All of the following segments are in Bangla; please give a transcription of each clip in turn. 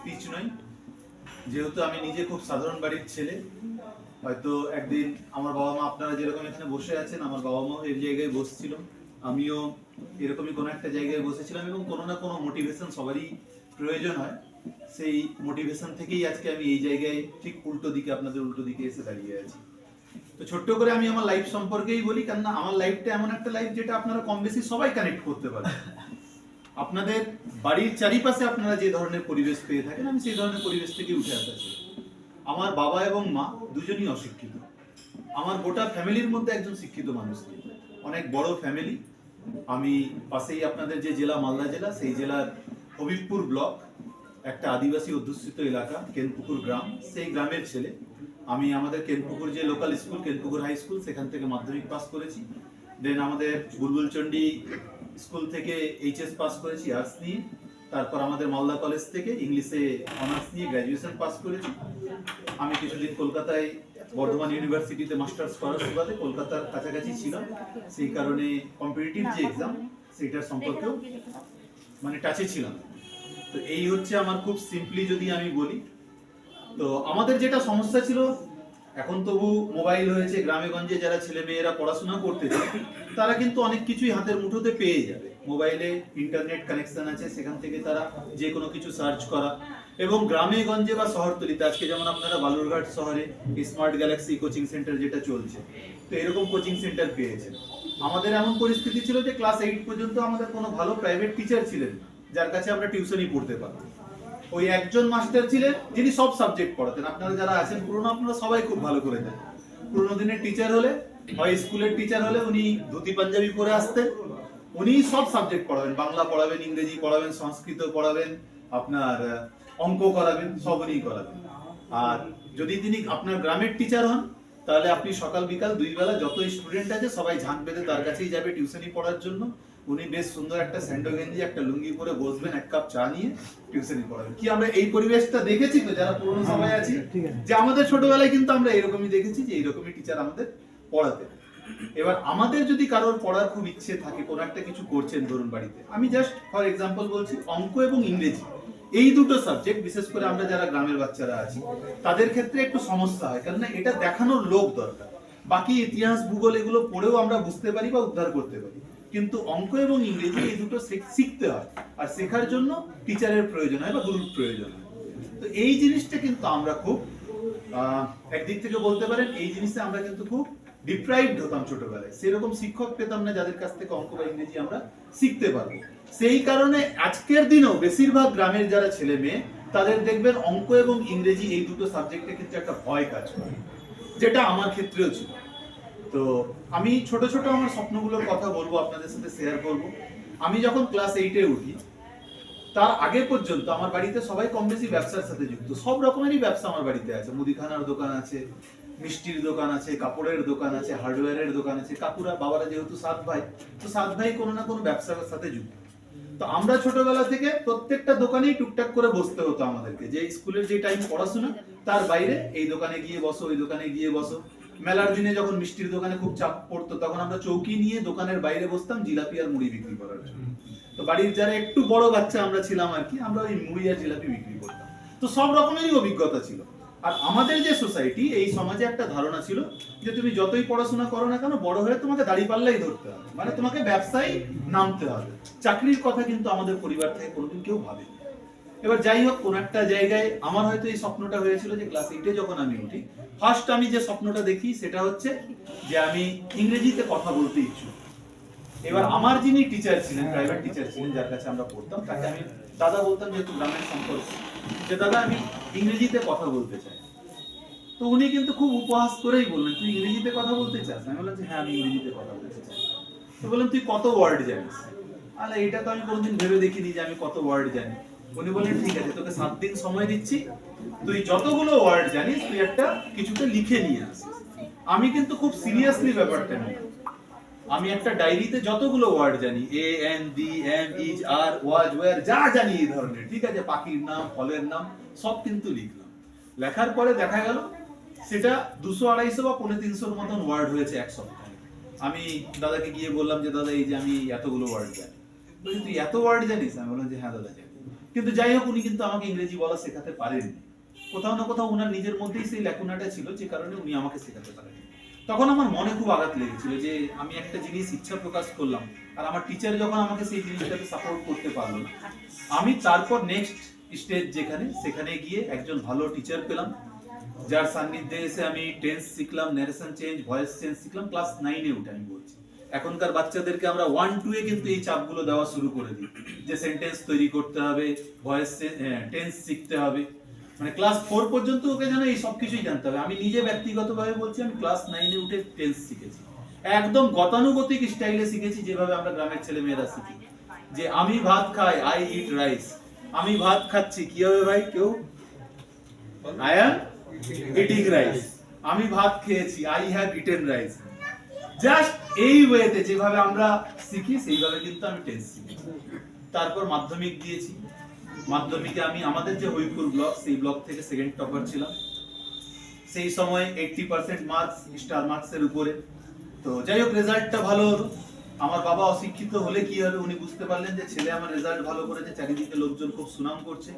স্পিচ নয়। যেহেতু আমি নিজে খুব সাধারণ বাড়ির ছেলে, হয়তো একদিন আমার বাবা মা আপনারা যেরকম এখানে বসে আছেন, আমার বাবা মাও এই জায়গায় বসছিল। আমিও এরকমই কোনো একটা জায়গায় বসেছিলাম এবং কোনো না কোনো মোটিভেশন সবারই প্রয়োজন হয়। সেই মোটিভেশন থেকেই আজকে আমি এই জায়গায় ঠিক উল্টো দিকে, আপনাদের উল্টো দিকে এসে দাঁড়িয়ে আছি। তো ছোট্ট করে আমি আমার লাইফ সম্পর্কেই বলি, কেননা আমার লাইফটা এমন একটা লাইফ যেটা আপনারা কম বেশি সবাই কানেক্ট করতে পারেন। আপনাদের বাড়ির চারিপাশে আপনারা যে ধরনের পরিবেশ পেয়ে থাকেন, আমি সেই ধরনের পরিবেশ থেকে উঠে আসছি আমার বাবা এবং মা দুজনই অশিক্ষিত। আমার গোটা ফ্যামিলির মধ্যে একজন শিক্ষিত মানুষ অনেক বড় ফ্যামিলি। আমি পাশেই আপনাদের যে জেলা, মালদা জেলা, সেই জেলার হবিবপুর ব্লক, একটা আদিবাসী অধ্যুষিত এলাকা, কেনপুকুর গ্রাম। সেই গ্রামের ছেলে। আমি আমাদের কেনপুকুর যে local school Kenpukur high school সেখান থেকে মাধ্যমিক পাস করেছি। দেন আমাদের বুলবুলচন্ডী স্কুল থেকে এইচএস পাস করেছি আর্টস নিয়ে। তারপর আমাদের মালদা কলেজ থেকে ইংলিশে অনার্স নিয়ে গ্র্যাজুয়েশন পাস করেছি। আমি কিছুদিন কলকাতায় বর্ধমান ইউনিভার্সিটিতে মাস্টার্স করার সুবাদে কলকাতার কাছাকাছি ছিলাম। সেই কারণে কম্পিটিটিভ যে এক্সাম সেটার সম্পর্কেও মানে টাচে ছিলাম। তো এই হচ্ছে আমার খুব সিম্পলি যদি আমি বলি। তো আমাদের যেটা সমস্যা ছিল এখন তবু মোবাইল হয়েছে গ্রামে গঞ্জে যারা ছেলে মেয়েরা পড়াশোনা করতে চায় তারা কিন্তু অনেক কিছুই হাতের মুঠোতে পেয়ে যাবে। মোবাইলে ইন্টারনেট কানেকশন আছে, সেখান থেকে তারা যে কোনো কিছু সার্চ করা। এবং গ্রামে গঞ্জে বা শহরতলিতে, আজকে যেমন আপনারা বালুরঘাট শহরে স্মার্ট গ্যালাক্সি কোচিং সেন্টার যেটা চলছে, তো এরকম কোচিং সেন্টার পেয়েছেন। আমাদের এমন পরিস্থিতি ছিল যে ক্লাস এইট পর্যন্ত আমাদের কোনো ভালো প্রাইভেট টিচার ছিলেন যার কাছে আমরা টিউশনই পড়তে পারতাম। ওই একজন মাস্টার ছিলেন, যিনি সব সাবজেক্ট পড়াতেন। আপনারা যারা আছেন পুরনো, আপনারা সবাই খুব ভালো করে দেন পুরোনো দিনের টিচার হলে, হয় স্কুলের টিচার হলে উনি ধুতি পাঞ্জাবি পরে আসতেন। উনি সব সাবজেক্ট পড়াবেন। বাংলা পড়াবেন, ইংরেজি পড়াবেন, সংস্কৃত পড়াবেন, আপনার অঙ্ক করাবেন, সব উনি করাবেন। আর যদি তিনি আপনার গ্রামের টিচার হন, তাহলে আপনি সকাল বিকাল দুই বেলা যত স্টুডেন্ট আছে, সবাই ঝাঁক বেঁধে তার কাছেই যাবে টিউশনি পড়ার জন্য। উনি বেশ সুন্দর একটা স্যান্ডো গেঞ্জি একটা লুঙ্গি পরে বসবেন এক কাপ চা নিয়ে টিউশনি পড়াবেন। কি আমরা এই পরিবেশটা দেখেছি তো যারা পুরনো সময় আছি? যে আমাদের ছোটবেলায় কিন্তু আমরা এরকমই দেখেছি যে এইরকমই টিচার আমাদের পড়াতে এবার আমাদের যদি কারোর পড়ার খুব ইচ্ছে থাকে কোনো একটা কিছু করছেন ধরুন বাড়িতে আমি জাস্ট ফর এক্সাম্পল বলছি অঙ্ক এবং ইংরেজি। এই দুটো সাবজেক্ট বিশেষ করে আমরা যারা গ্রামের বাচ্চারা আছি তাদের ক্ষেত্রে একটু সমস্যা হয় কারণ এটা দেখানোর লোক দরকার। বাকি ইতিহাস ভূগোল এগুলো পড়েও আমরা বুঝতে পারি বা উদ্ধার করতে পারি। কিন্তু অঙ্ক এবং ইংরেজি এই দুটো শিখতে হয়। আর শেখার জন্য টিচারের প্রয়োজন হয় বা গুরুর প্রয়োজন হয়। তো এই জিনিসটা কিন্তু আমরা খুব একদিক থেকে বলতে পারেন, এই জিনিসটা আমরা কিন্তু খুব ডিপ্রাইভড হতাম ছোটবেলায়। সেরকম শিক্ষক পেতাম না যাদের কাছ থেকে অঙ্ক বা ইংরেজি আমরা শিখতে পারব। সেই কারণে আজকের দিনেও বেশিরভাগ গ্রামের যারা ছেলে মেয়ে, তাদের দেখবেন অঙ্ক এবং ইংরেজি এই দুটো সাবজেক্টের ক্ষেত্রে একটা ভয় কাজ করে। যেটা আমার ক্ষেত্রেও ছিল। তো আমি ছোট ছোট আমার স্বপ্নগুলোর কথা বলব, আপনাদের সাথে শেয়ার করব। আমি যখন ক্লাস এইটে উঠি, তার আগে পর্যন্ত আমার বাড়িতে সবাই কম বেশি ব্যবসার সাথে যুক্ত। সব রকমেরই ব্যবসা আমার বাড়িতে আছে। মুদিখানার দোকান আছে, মিষ্টির দোকান আছে, কাপড়ের দোকান আছে হার্ডওয়্যারের দোকান আছে। কাকুরা, বাবারা যেহেতু সাত ভাই, তো সাত ভাই কোনো না কোনো ব্যবসার সাথে যুক্ত। তো আমরা ছোটবেলা থেকে প্রত্যেকটা দোকানেই টুকটাক করে বসতে হতো আমাদেরকে। যে স্কুলের যে টাইম পড়াশোনা, তার বাইরে এই দোকানে গিয়ে বসো, ওই দোকানে গিয়ে বসো। মেলার দিনে যখন মিষ্টির দোকানে খুব চাপ পড়তো, তখন আমরা চৌকি নিয়ে দোকানের বাইরে বসতাম জিলাপি আর মুড়ি বিক্রি করার জন্য। তো বাড়ির যারা একটু বড় বাচ্চা আমরা ছিলাম আর কি, আমরা ওই মুড়ি আর জিলাপি বিক্রি করতাম। তো সব রকমেরই অভিজ্ঞতা ছিল। আর আমাদের যে সোসাইটি, এই সমাজে একটা ধারণা ছিল যে তুমি যতই পড়াশোনা করো না কেন, বড় হয়ে তোমাকে দাড়ি পাল্লাই ধরতে হবে। মানে তোমাকে ব্যবসায় নামতে হবে। চাকরির কথা কিন্তু আমাদের পরিবার থেকে কোনোদিন কেউ ভাবে এবার যাই হোক, কোন একটা জায়গায় আমার হয়তো এই স্বপ্নটা হয়েছিল যে ক্লাস এইটে যখন আমি উঠি ফার্স্ট আমি যে স্বপ্নটা দেখি সেটা হচ্ছে যে আমি ইংরেজিতে কথা বলতে ইচ্ছুক। এবার আমার যিনি টিচার ছিলেন প্রাইভেট টিচার ছিলেন, যার কাছে আমরা পড়তাম, তাকে আমি দাদা বলতাম যেহেতু গ্রামের সম্পর্ক, যে দাদা আমি ইংরেজিতে কথা বলতে চাই। তো উনি কিন্তু খুব উপহাস করেই বললেন, তুই ইংরেজিতে কথা বলতে চাস? আমি বললাম যে হ্যাঁ আমি ইংরেজিতে কথা বলতে চাই। তো বললাম, তুই কত ওয়ার্ড জানিস? আরে, এটা তো আমি কোনোদিন ভেবে দেখিনি যে আমি কত ওয়ার্ড জানি। উনি বলেন, ঠিক আছে, তোকে সাত দিন সময় দিচ্ছি। তুই যতগুলো ওয়ার্ড জানিস, তুই একটা কিছুতে লিখে নিয়ে আসিস আমি কিন্তু খুব সিরিয়াসলি ব্যাপারটা নিই আমি একটা ডায়েরিতে যতগুলো ওয়ার্ড জানি A N D am is are was were যা জানি এই ধরনের, ঠিক আছে, পাখির নাম, ফলের নাম, সব কিন্তু লিখলাম। লেখার পরে দেখা গেল, সেটা দুশো আড়াইশো বা পৌনে তিনশোর মতন ওয়ার্ড হয়েছে এক সপ্তাহে। আমি দাদাকে গিয়ে বললাম যে, দাদা, এই যে আমি এতগুলো ওয়ার্ড জানি। তুই এত ওয়ার্ড জানিস? আমি বললাম যে হ্যাঁ দাদা, জানি। কিন্তু যাই হোক, উনি কিন্তু আমাকে ইংরেজি বলা শেখাতে পারেননি। কোথাও না কোথাও ওনার নিজের মধ্যেই সেই ল্যাকুনাটা ছিল, যে কারণে উনি আমাকে শেখাতে পারেননি। তখন আমার মনে খুব আঘাত লেগেছিল যে আমি একটা জিনিস ইচ্ছা প্রকাশ করলাম আর আমার টিচার যখন আমাকে সেই জিনিসটাকে সাপোর্ট করতে পারল না, আমি তারপর নেক্সট স্টেজ যেখানে, সেখানে গিয়ে একজন ভালো টিচার পেলাম, যার সান্নিধ্যে এসে আমি টেন্স শিখলাম ন্যারেশন চেঞ্জ ভয়েস চেঞ্জ শিখলাম ক্লাস নাইনে উঠে আমি বলছি এখনকার বাচ্চাদেরকে আমরা ওয়ান টু এ কিন্তু এই চাপগুলো দেওয়া শুরু করে দিই। যে সেন্টেন্স তৈরি করতে হবে ভয়েস টেন্স শিখতে হবে। মানে ক্লাস ফোর পর্যন্ত ওকে যেন এই সব কিছুই জানতে হবে। আমি নিজে ব্যক্তিগতভাবে বলছি, আমি ক্লাস নাইনে উঠে টেন্স শিখেছি। একদম গতানুগতিক স্টাইলে শিখেছি, যেভাবে আমরা গ্রামের ছেলে মেয়েরা শিখি। যে আমি ভাত খাই আই ইট রাইস আমি ভাত খাচ্ছি, কি হবে ভাই কেউ? আই অ্যাম ইটিং রাইস আমি ভাত খেয়েছি I have eaten rice just এই ওয়েতে যেভাবে আমরা শিখি, সেইভাবে কিন্তু আমি টেন্স তারপর মাধ্যমিক দিয়েছি। মাধ্যমিকে আমি আমাদের যে হরিপুর ব্লক সেই ব্লক থেকে সেকেন্ড টপার ছিলাম। সেই সময় এইটটি পার্সেন্ট মার্কস স্টার মার্কসের উপরে। তো যাই হোক রেজাল্টটা ভালো হলো। আমার বাবা অশিক্ষিত হলে কি হবে, উনি বুঝতে পারলেন যে ছেলে আমার রেজাল্ট ভালো করেছে, চারিদিকে লোকজন খুব সুনাম করছে।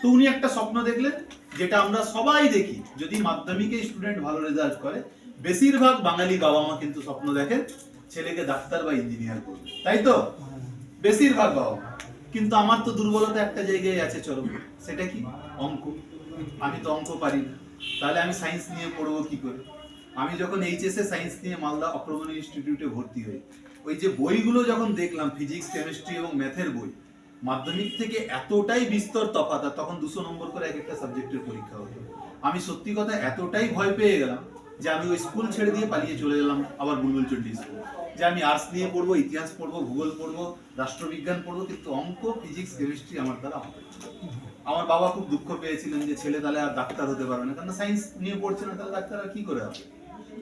তো উনি একটা স্বপ্ন দেখলেন, যেটা আমরা সবাই দেখি, যদি মাধ্যমিকে স্টুডেন্ট ভালো রেজাল্ট করে বেশিরভাগ বাঙালি বাবা মা কিন্তু স্বপ্ন দেখে ছেলেকে ডাক্তার বা ইঞ্জিনিয়ার করবে, তাই তো? বেশিরভাগ বাবা মা কিন্তু আমার তো দুর্বলতা একটা জায়গায় আছে, চলো, সেটা কি? অঙ্ক। আমি তো অঙ্ক পারি না। তাহলে আমি সায়েন্স নিয়ে পড়ব কি করে? আমি যখন এইচএসএ সায়েন্স নিয়ে মালদা অক্রমণ ইনস্টিটিউটে ভর্তি হই, ওই যে বইগুলো যখন দেখলাম ফিজিক্স কেমিস্ট্রি এবং ম্যাথের বই, মাধ্যমিক থেকে এতটাই বিস্তর তফাৎ, আর তখন দুশো নম্বর করে এক একটা সাবজেক্টের পরীক্ষা হতো। আমি সত্যি কথা এতটাই ভয় পেয়ে গেলাম যে আমি ওই স্কুল ছেড়ে দিয়ে পালিয়ে চলে গেলাম আবার বুলবুল স্কুল। যে আমি আর্টস নিয়ে পড়ব, ইতিহাস পড়ব, ভূগোল পড়ব, রাষ্ট্রবিজ্ঞান পড়ব, কিন্তু অঙ্ক ফিজিক্স কেমিস্ট্রি আমার দ্বারা হবে আমার বাবা খুব দুঃখ পেয়েছিলেন যে ছেলে তাহলে আর ডাক্তার হতে পারবে না। কারণ সায়েন্স নিয়ে পড়ছে না, তাহলে ডাক্তার আর কি করে হবে?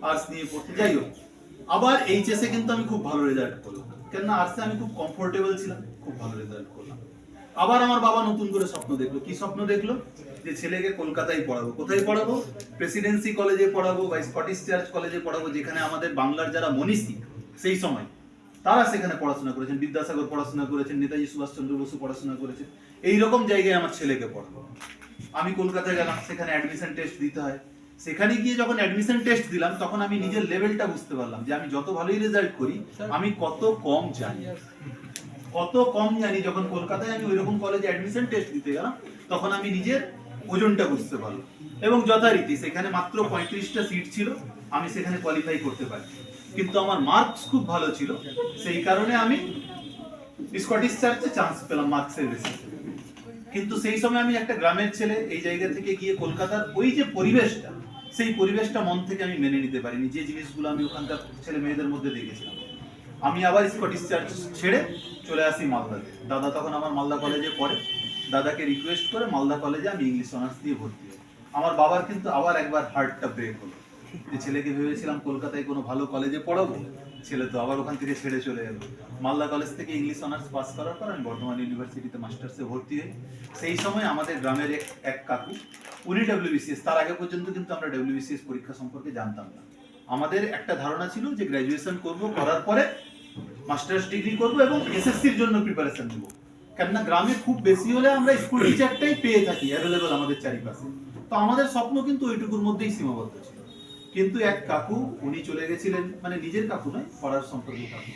আর্টস নিয়ে পড়তে যাই হোক। আবার এইচএসে কিন্তু আমি খুব ভালো রেজাল্ট করলাম কেননা আর্টসে আমি খুব কমফোর্টেবল ছিলাম, খুব ভালো রেজাল্ট করলাম আবার আমার বাবা নতুন করে স্বপ্ন দেখল। কি স্বপ্ন দেখল? যে ছেলেকে কলকাতায় পড়াবো। কোথায় পড়াবো? প্রেসিডেন্সি কলেজে পড়াবো বা স্কটিশ চার্চ কলেজে পড়াবো, যেখানে আমাদের বাংলার যারা মনীষী, সেই সময় তারা সেখানে পড়াশোনা করেছেন। বিদ্যাসাগর পড়াশোনা করেছেন, নেতাজি সুভাষচন্দ্র বসু পড়াশোনা করেছেন। এই রকম জায়গায় আমার ছেলেকে পড়াবো। আমি কলকাতায় গেলাম, সেখানে অ্যাডমিশন টেস্ট দিতে হয়। সেখানে গিয়ে যখন অ্যাডমিশন টেস্ট দিলাম, তখন আমি নিজের লেভেলটা বুঝতে পারলাম যে আমি যত ভালোই রেজাল্ট করি, আমি কত কম জানি। কত কম জানি, যখন কলকাতায় আমি ওইরকম কলেজে অ্যাডমিশন টেস্ট দিতে গেলাম, তখন আমি নিজের ওজনটা বুঝতে পারলাম এবং যথারীতি সেখানে মাত্র পঁয়ত্রিশটা সিট ছিল, আমি সেখানে কোয়ালিফাই করতে পারি। কিন্তু আমার মার্কস খুব ভালো ছিল, সেই কারণে আমি স্কটিশ চার্চে চান্স পেলাম মার্কসের বেশি। কিন্তু সেই সময় আমি একটা গ্রামের ছেলে, এই জায়গা থেকে গিয়ে কলকাতার ওই যে পরিবেশটা, সেই পরিবেশটা মন থেকে আমি মেনে নিতে পারিনি। যে জিনিসগুলো আমি ওখানকার ছেলে মেয়েদের মধ্যে দেখেছিলাম। আমি আবার স্কটিশ চার্চ ছেড়ে চলে আসি মালদাতে। দাদা তখন আমার মালদা কলেজে পড়ে। দাদাকে রিকোয়েস্ট করে মালদা কলেজে আমি ইংলিশ অনার্স দিয়ে ভর্তি হই। আমার বাবার কিন্তু আবার একবার হার্টটা ব্রেক হলো। যে ছেলেকে ভেবেছিলাম কলকাতায় কোনো ভালো কলেজে পড়াবো, ছেলে তো আবার ওখান থেকে ছেড়ে চলে গেল। মালদা কলেজ থেকে ইংলিশ অনার্স পাস করার পর আমি বর্ধমান ইউনিভার্সিটিতে মাস্টার্সে ভর্তি হই। সেই সময় আমাদের গ্রামের এক এক কাকু, উনি ডাব্লিউবিসিএস তার আগে পর্যন্ত কিন্তু আমরা ডাব্লিউবিসিএস পরীক্ষা সম্পর্কে জানতাম না। আমাদের একটা ধারণা ছিল যে গ্র্যাজুয়েশন করব, করার পরে মাস্টার্স ডিগ্রি করব এবং এসএসসির জন্য প্রিপারেশন নেব। কেননা গ্রামে খুব বেশি হলে আমরা স্কুল টিচারটাই পেয়ে থাকি অ্যাভেলেবল আমাদের চারিপাশে। তো আমাদের স্বপ্ন কিন্তু ওইটুকুর মধ্যেই সীমাবদ্ধ ছিল। কিন্তু এক কাকু, উনি চলে গেছিলেন মানে নিজের কাকু নয়, পড়ার সম্পর্কে কাকু।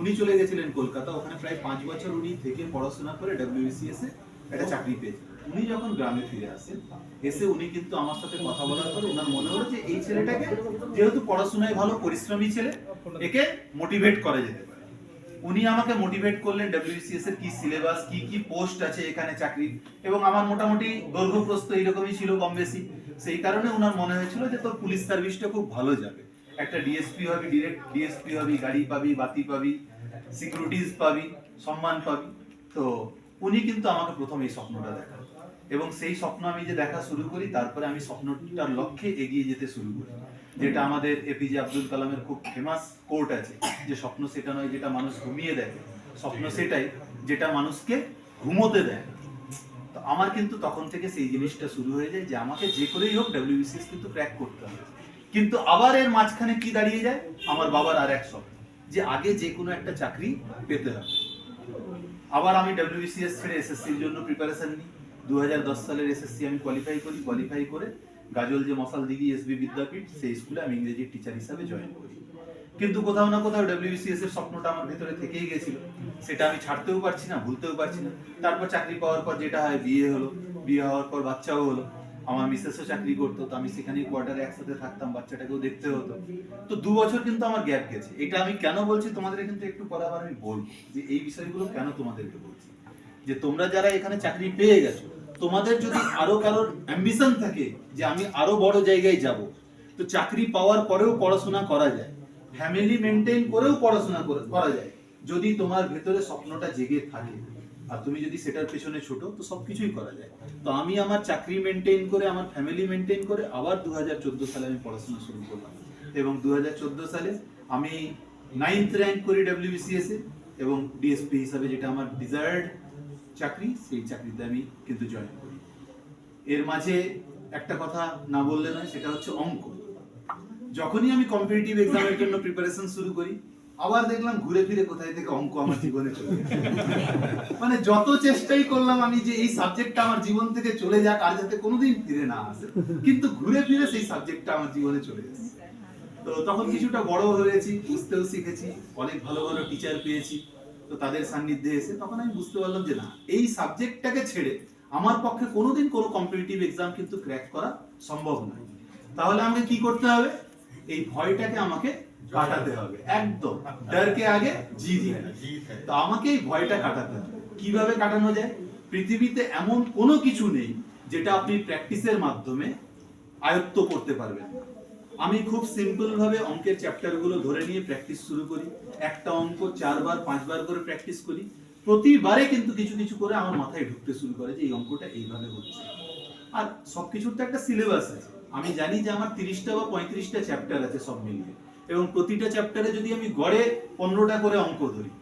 উনি চলে গেছিলেন কলকাতা, ওখানে প্রায় পাঁচ বছর উনি থেকে পড়াশোনা করে ডাব্লিউবিসিএস এ একটা চাকরি পেয়েছেন। উনি যখন গ্রামে ফিরে আসেন, এসে উনি কিন্তু আমার সাথে কথা বলার পরে ওনার মনে হলো যে এই ছেলেটাকে যেহেতু পড়াশোনায় ভালো, পরিশ্রমী ছেলে, একে মোটিভেট করা যেতে পারে। উনি আমাকে মোটিভেট করলেন ডাব্লিউসিএস এর কি সিলেবাস কি কি পোস্ট আছে এখানে চাকরি এবং আমার মোটামুটি দৈর্ঘ্য প্রস্থ এইরকমই ছিল কম বেশি। সেই কারণে ওনার মনে হয়েছিল যে তোর পুলিশ সার্ভিসটা খুব ভালো যাবে। একটা ডিএসপি হবি ডিরেক্ট ডিএসপি হবি, গাড়ি পাবি, বাতি পাবি সিকিউরিটিজ পাবি, সম্মান পাবি। তো উনি কিন্তু আমাকে প্রথম এই স্বপ্নটা দেখান। এবং সেই স্বপ্ন আমি যে দেখা শুরু করি, তারপরে আমি স্বপ্নটার লক্ষ্যে এগিয়ে যেতে শুরু করি। যেটা আমাদের এপিজে আব্দুল কালামের খুব ফেমাস কোর্ট আছে যে স্বপ্ন সেটা নয় যেটা মানুষ ঘুমিয়ে দেয় স্বপ্ন সেটাই যেটা মানুষকে ঘুমোতে দেয়। তো আমার কিন্তু তখন থেকে সেই জিনিসটা শুরু হয়ে যায় যে আমাকে যে করেই হোক ডাব্লিউবিসিএস কিন্তু ক্র্যাক করতে হবে। কিন্তু আবার এর মাঝখানে কি দাঁড়িয়ে যায়? আমার বাবার আর এক স্বপ্ন যে আগে যে কোনো একটা চাকরি পেতে হবে। আবার আমি ডাব্লিউবিসিএস ছেড়ে এসএসসির জন্য প্রিপারেশন নিই। দুই হাজার দশ সালের এসএসসি আমি কোয়ালিফাই করি কোয়ালিফাই করে গাজল যে মশাল দিঘি এসবি বিদ্যাপীঠ, সেই স্কুলে আমি ইংরেজির টিচার হিসাবে জয়েন করি কিন্তু কোথাও না কোথাও ডাব্লিউবিসিএস এর স্বপ্নটা আমার ভেতরে থেকেই গেছিল। সেটা আমি ছাড়তেও পারছি না, ভুলতেও পারছি না। তারপর চাকরি পাওয়ার পর যেটা হয়, বিয়ে হলো। বিয়ে হওয়ার পর বাচ্চাও হলো। আমার মিসেসও চাকরি করতো, তো আমি সেখানেই কোয়ার্টারে একসাথে থাকতাম, বাচ্চাটাকেও দেখতে হতো। তো দু বছর কিন্তু আমার গ্যাপ গেছে। এটা আমি কেন বলছি তোমাদের কিন্তু একটু পরে আবার আমি বলব, যে এই বিষয়গুলো কেন তোমাদেরকে বলছি? যে তোমরা যারা এখানে চাকরি পেয়ে গেছো তোমাদের যদি আরও কারোর অ্যাম্বিশন থাকে যে আমি আরও বড় জায়গায় যাব, তো চাকরি পাওয়ার পরেও পড়াশোনা করা যায়। ফ্যামিলি মেনটেন করেও পড়াশোনা করে- যায়। যদি তোমার ভেতরে স্বপ্নটা জেগে থাকে, আর তুমি যদি সেটার পেছনে ছোট, তো সবকিছুই করা যায়। তো আমি আমার চাকরি মেনটেন করে, আমার ফ্যামিলি মেনটেন করে, আবার দু হাজার চোদ্দ সালে আমি পড়াশোনা শুরু করলাম। এবং দু হাজার চোদ্দ সালে আমি নাইন্থ র্যাঙ্ক করি ডাব্লিউবিসিএস এবং ডিএসপি হিসাবে যেটা আমার ডিজায়ার্ড চাকরি, সেই চাকরিতে আমি কিন্তু জয়েন করি। এর মাঝে একটা কথা না বললে নয়, সেটা হচ্ছে অঙ্ক। যখনই আমি কম্পিটিটিভ এক্সামের জন্য প্রিপারেশন শুরু করি, আবার দেখলাম ঘুরে ফিরে কোথায় থেকে অঙ্ক আমার জীবনে চলে মানে যত চেষ্টাই করলাম আমি যে এই সাবজেক্টটা আমার জীবন থেকে চলে যাক, আর যাতে কোনোদিন ফিরে না আসে, কিন্তু ঘুরে ফিরে সেই সাবজেক্টটা আমার জীবনে চলে এসেছে তো তখন কিছুটা বড় হয়েছি, বুঝতেও শিখেছি, অনেক ভালো ভালো টিচার পেয়েছি। তো তাদের সান্নিধ্যে এসে তখন আমি বুঝতে পারলাম যে না, এই সাবজেক্টটাকে ছেড়ে আমার পক্ষে কোনোদিন কোনো কম্পিটিটিভ এক্সাম কিন্তু ক্র্যাক করা সম্ভব নয়। তাহলে আমাকে কি করতে হবে? এই ভয়টাকে আমাকে কাটাতে হবে। একদম। ডরকে আগে জিত है তো আমাকে এই ভয়টা কাটাতে হবে। কীভাবে কাটানো যায়? পৃথিবীতে এমন কোনো কিছু নেই যেটা আপনি প্র্যাকটিসের মাধ্যমে আয়ত্ত করতে পারবেন। আমি খুব সিম্পল ভাবে অঙ্কের চ্যাপ্টারগুলো ধরে নিয়ে প্র্যাকটিস শুরু করি। একটা অঙ্ক চারবার, পাঁচবার করে প্র্যাকটিস করি। প্রতিবারে কিন্তু কিছু কিছু করে আমার মাথায় ঢুকতে শুরু করে যে এই অঙ্কটা এইভাবে হচ্ছে। আর সবকিছুর তো একটা সিলেবাস আছে। আমি জানি যে আমার তিরিশটা বা পঁয়ত্রিশটা চ্যাপ্টার আছে সব মিলিয়ে। এবং প্রতিটা চ্যাপ্টারে যদি আমি গড়ে পনেরোটা করে অঙ্ক ধরি,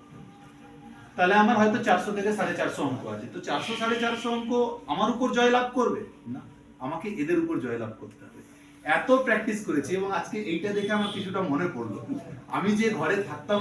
তাহলে আমার হয়তো চারশো থেকে সাড়ে চারশো অঙ্ক আছে। তো চারশো সাড়ে চারশো অঙ্ক আমার উপর জয় লাভ করবে? না, আমাকে এদের উপর জয় লাভ করতে হবে। এত প্র্যাকটিস করেছি এবং আজকে এইটা দেখে আমার কিছুটা মনে পড়ল। আমি যে ঘরে থাকতাম